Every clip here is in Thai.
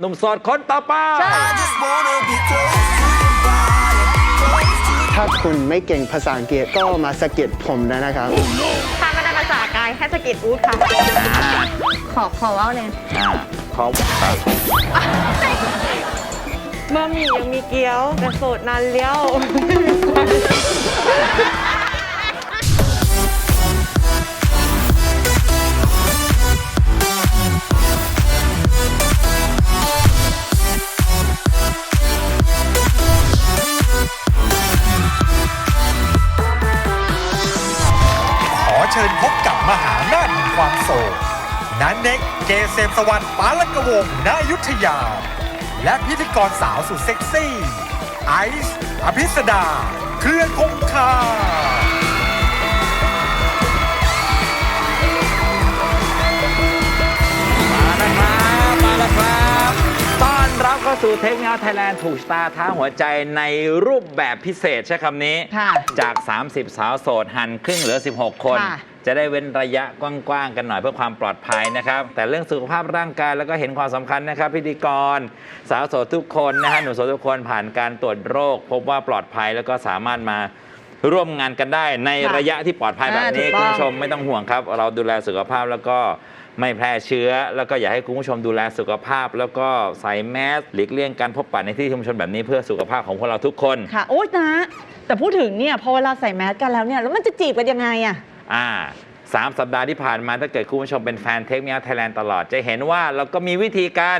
หนุ่มโสดคนต่อไป ถ้าคุณไม่เก่งภาษาอังกฤษก็มาสะกิดผมได้นะครับ ถ้าไม่ได้ภาษากายแค่สะกิดอูดค่ะ ขอขอเว่าเลยอ่าขอบะหมี่ยังมีเกี๊ยวแต่โสดนานเลี้ยว วงศ์ณอยุธยา และพิธีกรสาวสุดเซ็กซี่ ไอซ์อภิสดา เครือคงคา มาแล้วครับ มาแล้วครับ ต้อนรับเข้าสู่เทคนิคไทยแลนด์ถูกชะตาท้าหัวใจในรูปแบบพิเศษใช้คำนี้ ค่ะจาก 30 สาวโสดหันครึ่งเหลือ 16 คน ค่ะ จะได้เว้นระยะกว้างๆกันหน่อยเพื่อความปลอดภัยนะครับ แต่เรื่องสุขภาพร่างกายแล้วก็เห็นความสำคัญนะครับ พิธีกร สาวโสดทุกคนนะฮะหนุ่มโสดทุกคนผ่านการตรวจโรค พบว่าปลอดภัยแล้วก็สามารถมาร่วมงานกันได้ในค่ะระยะที่ปลอดภัยแบบอ่านี้ถูกต้องคุณผู้ชมไม่ต้องห่วงครับ เราดูแลสุขภาพแล้วก็ไม่แพร่เชื้อ แล้วก็อยากให้คุณผู้ชมดูแลสุขภาพ แล้วก็ใส่แมสหลีกเลี่ยงการพบปะในที่ชุมชนแบบนี้เพื่อสุขภาพของพวกเราทุกคนค่ะโอ๊ยนะ แต่พูดถึงเนี่ยพอเวลาใส่แมสกันแล้วเนี่ยแล้วมันจะจีบกันยังไงอะ อ่าสามสัปดาห์ที่ผ่านมาถ้าเกิดคุณผู้ชมเป็นแฟนเทคเมียไทยแลนด์ตลอด จะเห็นว่าเราก็มีวิธีการ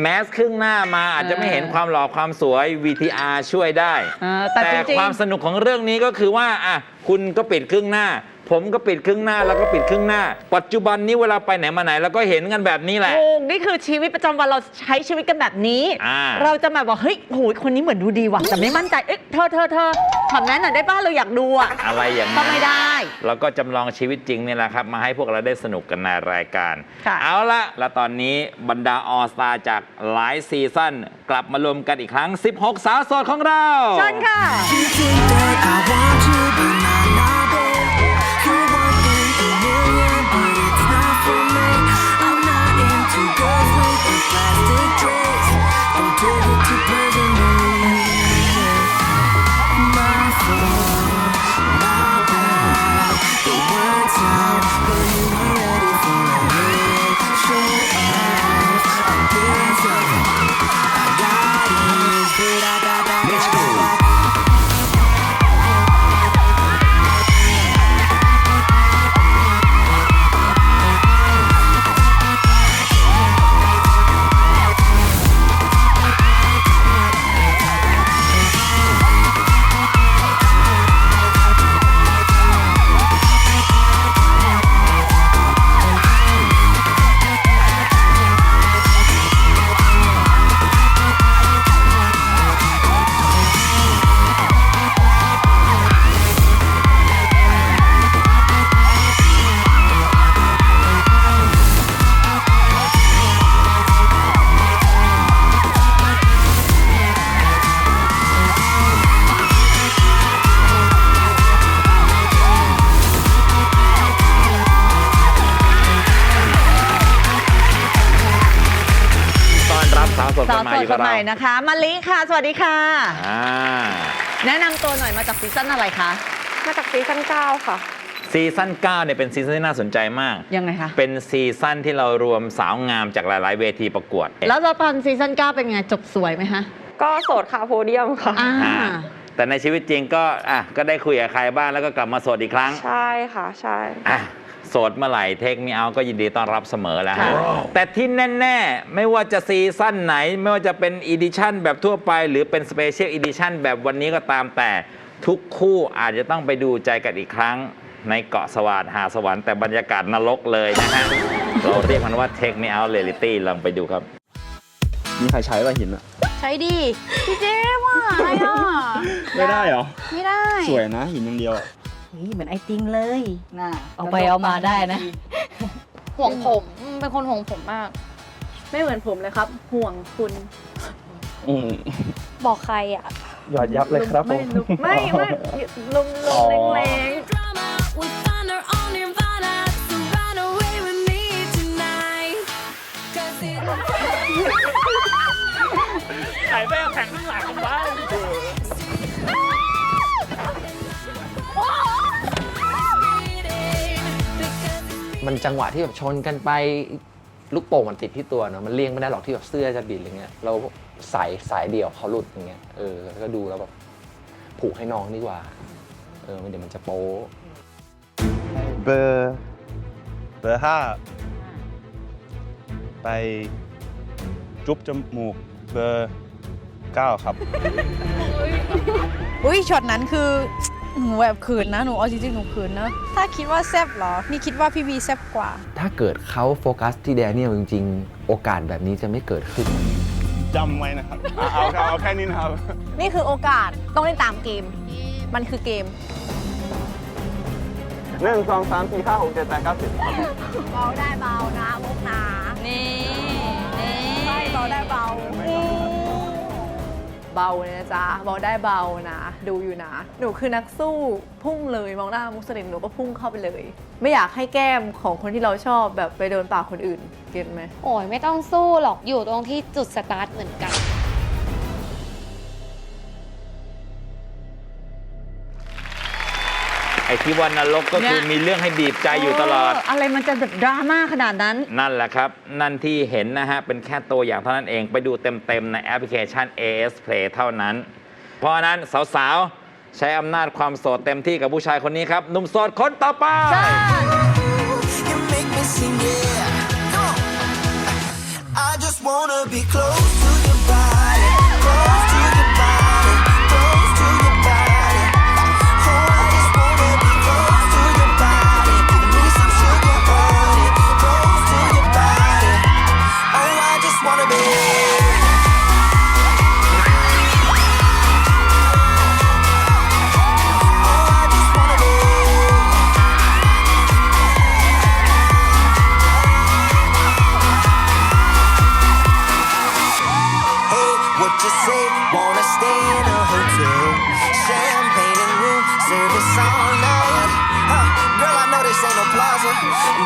แมสครึ่งหน้ามาอาจจะไม่เห็นความหล่อความสวย VTR ช่วยได้เออแต่จริงๆความสนุกของเรื่องนี้ก็คือว่าอะคุณก็ปิดครึ่งหน้า ผมก็ปิดครึ่งหน้าแล้วก็ปิดครึ่งหน้า ปัจจุบันนี้เวลาไปไหนมาไหนเราก็เห็นกันแบบนี้แหละ ถูกนี่คือชีวิตประจำวันเราใช้ชีวิตกันแบบนี้ อ่า เราจะแบบว่าเฮ้ยโหยคนนี้เหมือนดูดีว่ะแต่ไม่มั่นใจเอ๊ะเธอเธอเธอถามนั้นหน่อยได้ป้าเราอยากดูอะอะไรอย่างก็นั้น ไม่ได้ เราก็จำลองชีวิตจริงนี่แหละครับ มาให้พวกเราได้สนุกกันในรายการ ค่ะ เอาละแล้วตอนนี้บรรดาออสตาจากหลายซีซั่นกลับมารวมกันอีกครั้ง 16 สาวโสดของเรา เชิญค่ะ You think that I want you, สาวโสดคสาวนใหม่โสอดยู่คกับนใหเราม่นะคะมาลิค่ะ สวัสดีค่ะ อ่าแนะนำตัวหน่อยมาจากซีซั่นอะไรคะ มาจากซีซั่น9ค่ะ ซีซั่น9เนี่ยเป็นซีซั่นที่น่าสนใจมาก ยังไงคะ เป็นซีซั่นที่เรารวมสาวงามจากหลาย ๆ เวทีประกวดแล้วตอนซีซั่น9เป็นไง จบสวยไหมคะก็โสดคาโพเดียมค่ะ อ่า อ่าแต่ในชีวิตจริงก็อะก็ได้คุยกับใครบ้างแล้วก็กลับมาโสดอีกครั้งใช่ค่ะ ใช่ อะโสดเมื่อไหร่เทคมีเอาก็ยินดีต้อนรับเสมอแล้วฮะค่ะแต่ที่แน่ ๆ ไม่ว่าจะซีซั่นไหน ไม่ว่าจะเป็นอีดิชั่นแบบทั่วไป หรือเป็นสเปเชียลอีดิชั่นแบบวันนี้ก็ตามแต่ทุกคู่อาจจะต้องไปดูใจกันอีกครั้ง ในเกาะสวาดหาสวรรค์แต่บรรยากาศนรกเลยนะฮะ เราเรียกมันว่าเทคมีเอาเรียลิตี้ลองไปดูครับ มีใครใช้ป่ะหินอะใช้ดีพี่เจ๊ว่าอะไรอะไม่ได้เหรอ ไม่ได้ สวยนะหินอย่างเดียวอะ เฮ้ยเหมือนไอติงเลย น่ะเอาไปเอามาได้นะ ห่วงผมเป็นคนห่วงผมมาก ไม่เหมือนผมเลยครับ ห่วงคุณอืมบอกใครอะยอดยับเลยครับผมไม่ลุกไม่ไม่ลมลมแรง Drama with thunder on Nirvana, so run away with me tonight. 'Cause it ไปเอาแข่งข้างหลังกันไมันจังหวะที่แบบชนกันไปลูกโป่งมันติดที่ตัวเนาะมันเลี่ยงไม่ได้หรอกที่แบบเสื้อจะบิดอะไรเงี้ยเราสายสายเดี่ยวเขาหลุดอย่างเงี้ยเออก็ดูแล้วแบบผูกให้น้องดีกว่าเออเดี๋ยวมันจะโป๊เบอร์เบอร์ห้าไปจุ๊บจมูกเบอร์เก้าครับ อุ้ยช็อตนั้นคือ หนูแบบขืนนะหนูเอาจริงๆหนูขืนนะถ้าคิดว่าแซบเหรอ นี่คิดว่าพี่วีแซบกว่า ถ้าเกิดเขาโฟกัสที่แดเนียลจริง ๆ โอกาสแบบนี้จะไม่เกิดขึ้น จำไว้นะครับเอาเอาเอาเอาแค่นี้นะครับ นี่คือโอกาสต้องเล่นตามเกม มันคือเกม หนึ่งสองสามสี่ห้าหกเจ็ดแปดเก้าสิบเบาได้เบานะมุกนานี่นี่ไม่เบาได้เบา เบาเลยนะจ๊ะเบาได้เบานะ ดูอยู่นะ หนูคือนักสู้พุ่งเลยมองหน้ามุสลิมหนูก็พุ่งเข้าไปเลย ไม่อยากให้แก้มของคนที่เราชอบแบบไปโดนปากคนอื่น เก็ตไหมโอ้ยไม่ต้องสู้หรอกอยู่ตรงที่จุดสตาร์ทเหมือนกัน ไอ้ที่ว่านรกก็คือเนี่ยมีเรื่องให้บีบใจอยู่ตลอด เอะไรมันจะแบบดราม่าขนาดนั้น นั่นแหละครับ นั่นที่เห็นนะฮะ เป็นแค่ตัวอย่างเท่านั้นเองไปดูเต็มๆในแอปพลิเคชัน AS Play เท่านั้น เพราะฉะนั้นสาวๆ ใช้อำนาจความโสดเต็มที่กับผู้ชายคนนี้ครับหนุ่มโสดคนต่อไป You make me sing, yeah. Come on. I just wanna be close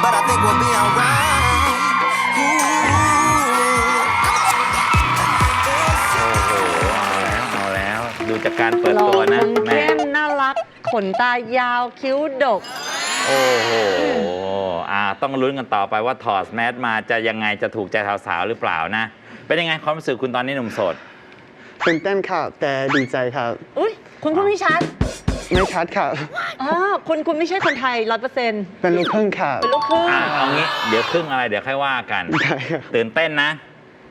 but I think we'll be alright. Ooh, come on. โอ้โหเอาแล้วเอาแล้ว ดูจากการเปิดหล่อตัวนะคมแม่เข้มน่ารัก ขนตายาวคิ้วดก โอ้โหอ่าต้องลุ้นกันต่อไปว่าถอดแมสมาจะยังไงจะถูกใจสาวๆหรือเปล่านะ เป็นยังไงความรู้สึกคุณตอนนี้หนุ่มโสด ตื่นเต้นครับแต่ดีใจครับ อุ้ยคุณคุณไม่ชัด ไม่ชัดครับอ๋อคุณคุณไม่ใช่คนไทยร้อยเปอร์เซ็นต์เป็นลูกครึ่งครับเป็นลูกครึ่ง อะเอางี้เดี๋ยวครึ่งอะไรเดี๋ยวค่อยว่ากัน ได้ครับ ตื่นเต้นนะ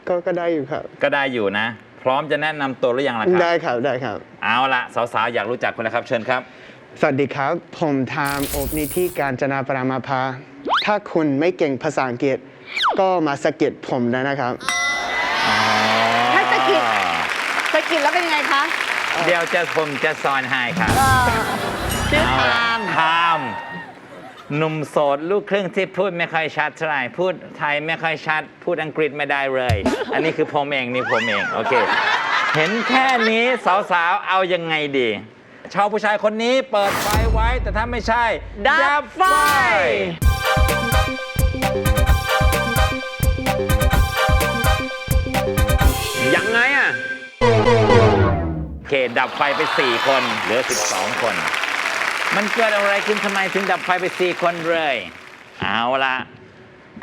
ก็ก็ได้อยู่ครับ ก็ได้อยู่นะ พร้อมจะแนะนำตัวหรือยังล่ะครับได้ครับได้ครับ เอาละสาวๆอยากรู้จักคุณนะครับเชิญครับ สวัสดีครับ ผมทามโอบนิธิการจนาปรามาภา ถ้าคุณไม่เก่งภาษาอังกฤษ ก็มาสะกิดผมได้นะครับให้สะกิดสกิดแล้วเป็นยังไงคะ เดี๋ยวจะผมจะสอนให้ครับเออชื่อเอทาละมทามหนุ่มโสดลูกครึ่งที่พูดไม่ค่อยชัดเท่าไหร่พูดไทยไม่ค่อยชัด พูดอังกฤษไม่ได้เลย อันนี้คือผมเองนี่ผมเองโอเค เห็นแค่นี้สาวๆเอายังไงดีชอบผู้ชายคนนี้เปิดไฟไว้แต่ถ้าไม่ใช่ดับไฟ เคดับไฟไป 4 คนเหลือ 12 คน มันเกิดอะไรขึ้นทำไมถึงดับไฟไป 4 คนเลย เอาละ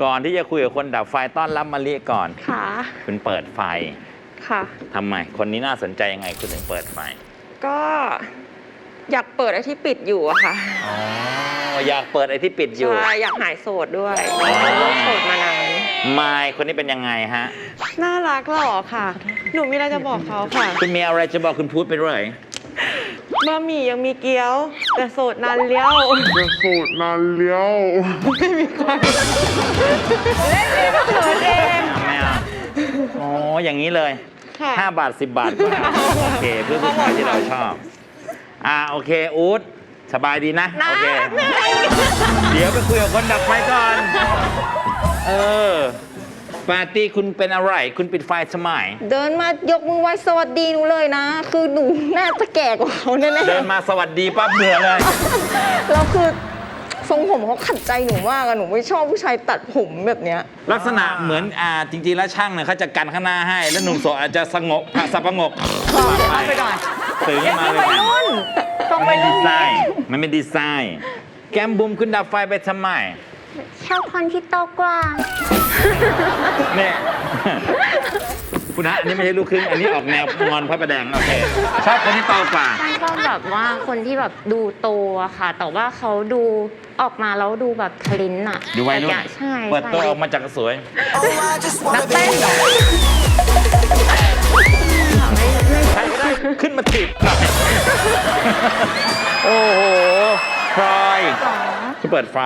ก่อนที่จะคุยกับคนดับไฟต้อนรับมาลีก่อนค่ะคุณเปิดไฟค่ะทำไม คนนี้น่าสนใจยังไงคุณถึงเปิดไฟ ก็อยากเปิดไอ้ที่ปิดอยู่อะค่ะ อ๋อ อยากเปิดไอ้ที่ปิดอยู่ ใช่ อยากหายโสดด้วยอ๋อโสดมานาน มายคนนี้เป็นยังไงฮะ น่ารักหล่อค่ะ หนูมีอะไรจะบอกเขาค่ะ คุณมีอะไรจะบอกคุณพูดไปเลยบะหมี่ยังมีเกี๊ยว แต่โสดนานเลี้ยวจะสูตรนานเลี้ยวไม่เอาอ๋ออย่างนี้เลย ค่ะ 5 บาท 10 บาทก็เอาโอเคเพื่อผู้ชายที่เราชอบ อ่าโอเคอู๊ดสบายดีนะ โอเค เดี๋ยวไปคุยกับคนดับไฟก่อน เออ ปาร์ตี้คุณเป็นอะไร คุณปิดไฟสมัยเดินมายกมือไหว้สวัสดีหนูเลยนะ คือหนูน่าจะแก่กว่าเขาแน่ๆเดินมาสวัสดีปั๊บเบื่อเลยแล้วคือทรงผมเขาขัดใจหนูมากอะหนูไม่ชอบผู้ชายตัดผมแบบเนี้ย ลักษณะเหมือนอ่าจริงๆ แล้วช่างเนี่ยเขาจะกันข้างหน้าให้ แล้วหนุ่มโสดอาจจะสงบสับประงกเอาไปก่อน ตื่นขึ้นมาเลยมันไม่ดีไซน์ มันไม่ดีไซน์ แก้มบุมคุณดับไฟไปทำไม ชอบคนที่โตกว่า เนี่ยคุณฮะอันนี้ไม่ใช่ลูกครึ่งอันนี้ออกแนวงอนพระประแดงโอเคชอบคนที่โตกว่าใช่ก็แบบว่าคนที่แบบดูโตอะค่ะ แต่ว่าเขาดูออกมาแล้วดูแบบทะลินอะดูวัยรุ่นแต่ใช่เปิดตัวใช่ออกมาจากสวยนักเต้นเหรอใครก็ได้ขึ้นมาถีบหน่อยโอ้โห พลอยคุณเปิดไฟ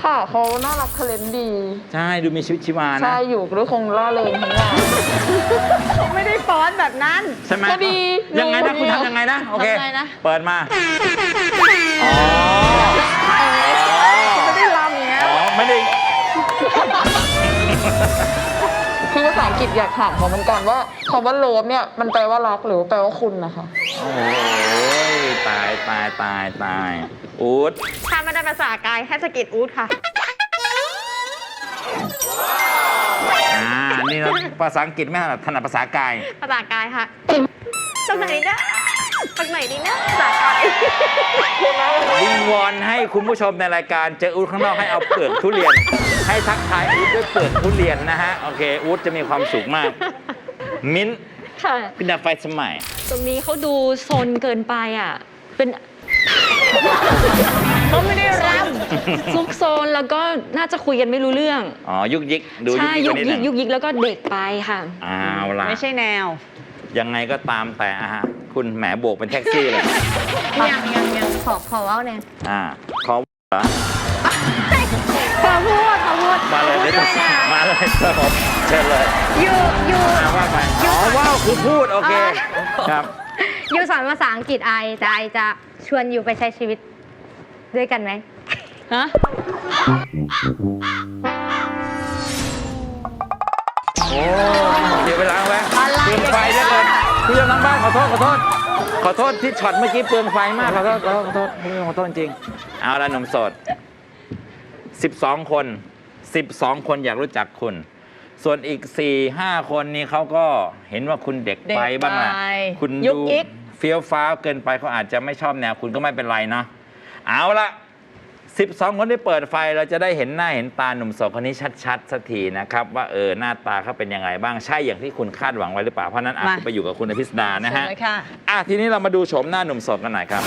ค่ะเขาน่ารักทะเลนดี ใช่ ดูมีชีวิตชีวานะ ใช่ อยู่ด้วยคงล่าเริงทั้งวันไม่ได้ฟ้อนแบบนั้นใช่ไหมพอดียังไงนะดูคุณเดียวทำยังไงนะ โอเคทำไงนะเปิดมาอ๋อไม่ได้รำเนี้ยอ๋อ ไม่ได้คือภา ษาอังกฤษอยากถามเขาเหมือนกันว่าคำว่าโลฟเนี่ยมันแปลว่ารักหรือแปลว่าคุณนะคะ โอ้ยตายตายตายตายอูดถ้าไม่ได้ภาษากายให้สะกิดอูดค่ะ อ่านี่เราภาษาอังกฤษไม่ถนัดถนัดภาษากาย ภาษากายค่ะตรงไหนดี นะตรงไหนดีนะภาษากายวิงวอนให้คุณผู้ชมในรายการเจออูดข้างนอกให้เอาเปลือกทุเรียน ให้ทักทายอูดด้วยเปลือกทุเรียนนะฮะ โอเคอูดจะมีความสุขมาก มิ้นท์ค่ะ พินาไฟสมัย ตรงนี้เขาดูโซนเกินไปอะ เป็นเขาไม่ได้รซุกโซนแล้วก็น่าจะคุยกันไม่รู้เรื่อง อ๋อ ยุกยิก ดูยุกใช่ยิกยุกกว่านิดหยินึกงยุกยิกแล้วก็เด็กไปค่ะเอาล่ะำไม่ใช่แนว ยังไงก็ตามแต่อะฮะคุณแหมโบกเป็นแท็กซี่เลยยังยังยังขอขอเว่าเนี่ยอ่าขอเหรอขอพูดขอพูดมาเลยเดี๋ยวจะมาเลยครับผมเชิญเลยยูยูมาว่าไปอ๋อว้าวคือพูดโอเคครับยูสอนภาษาอังกฤษไอแต่ไอจะชวนยูไปใช้ชีวิตด้วยกันไหมฮะโอ้ ผู้ชมทางบ้านขอโทษขอโทษ ขอโทษที่ช็อตเมื่อกี้เปลืองไฟมากขอโทษขอโทษขอโทษคุณผู้ชมขอโทษจริงๆเอาละหนุ่มโสด 12 คน 12 คนอยากรู้จักคุณ ส่วนอีก 4 5 คนนี้เขาก็เห็นว่าคุณเด็กเด็กไปบ้างแหละไปคุณยุกดูยิก เฟี้ยวฟ้าวเกินไปเขาอาจจะไม่ชอบแนวคุณก็ไม่เป็นไรเนาะเอาละ 12 คนที่เปิดไฟเราจะได้เห็นหน้าเห็นตาหนุ่มโสดคนนี้ชัดๆสักทีนะครับ ว่าเออหน้าตาเขาเป็นยังไงบ้างใช่อย่างที่คุณคาดหวังไว้หรือเปล่าเพราะฉะนั้นอาจจะไปอยู่กับคุณอภิสดานะฮะเชิญเลยค่ะ อะทีนี้เรามาดูโฉมหน้าหนุ่มโสดกันหน่อยครับ